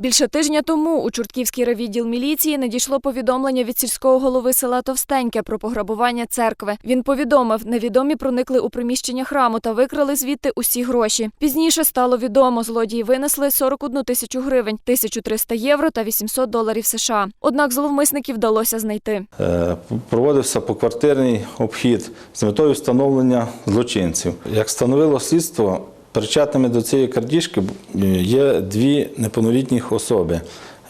Більше тижня тому у Чортківський райвідділ міліції надійшло повідомлення від сільського голови села Товстеньке про пограбування церкви. Він повідомив, невідомі проникли у приміщення храму та викрали звідти усі гроші. Пізніше стало відомо, злодії винесли 41 тисячу гривень, 1300 євро та 800 доларів США. Однак зловмисників вдалося знайти. Е, Проводився поквартирний обхід з метою встановлення злочинців. Як встановило слідство, причетними до цієї крадіжки є дві неповнолітніх особи,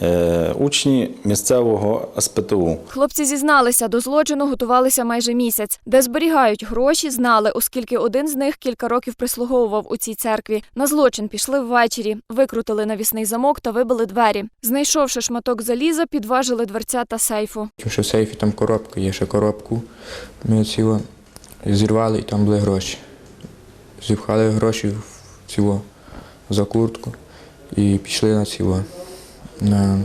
е, учні місцевого СПТУ. Хлопці зізналися, до злочину готувалися майже місяць. Де зберігають гроші, знали, оскільки один з них кілька років прислуговував у цій церкві. На злочин пішли ввечері, викрутили навісний замок та вибили двері. Знайшовши шматок заліза, підважили дверця та сейфу. Що в сейфі там коробка, є ще коробку. Ми цього зірвали і там були гроші. Зіпхали гроші в ціло за куртку і пішли на цього на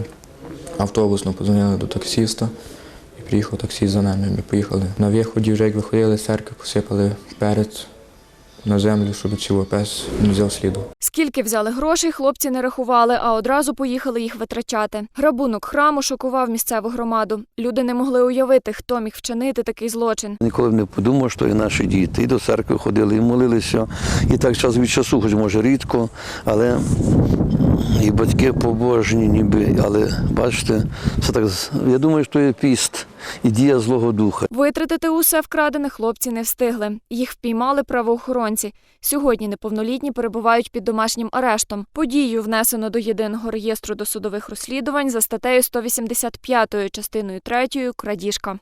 автобусну, подзвонили до таксиста і приїхав таксист за нами. Ми поїхали. На виході, вже як виходили з церкви, посипали перець на землю, щоб пес не взяв сліду. Скільки взяли грошей, хлопці не рахували, а одразу поїхали їх витрачати. Грабунок храму шокував місцеву громаду. Люди не могли уявити, хто міг вчинити такий злочин. Ніколи б не подумав, що і наші діти і до церкви ходили, і молилися. І так час від часу, хоч може рідко, але і батьки побожні, ніби. Але бачите, це так з- я думаю, що є піст і дія Злого Духа. Витратити усе вкрадене хлопці не встигли. Їх впіймали правоохоронці. Сьогодні неповнолітні перебувають під домашнім арештом. Подію внесено до єдиного реєстру досудових розслідувань за статтею 185 частиною 3 крадіжка.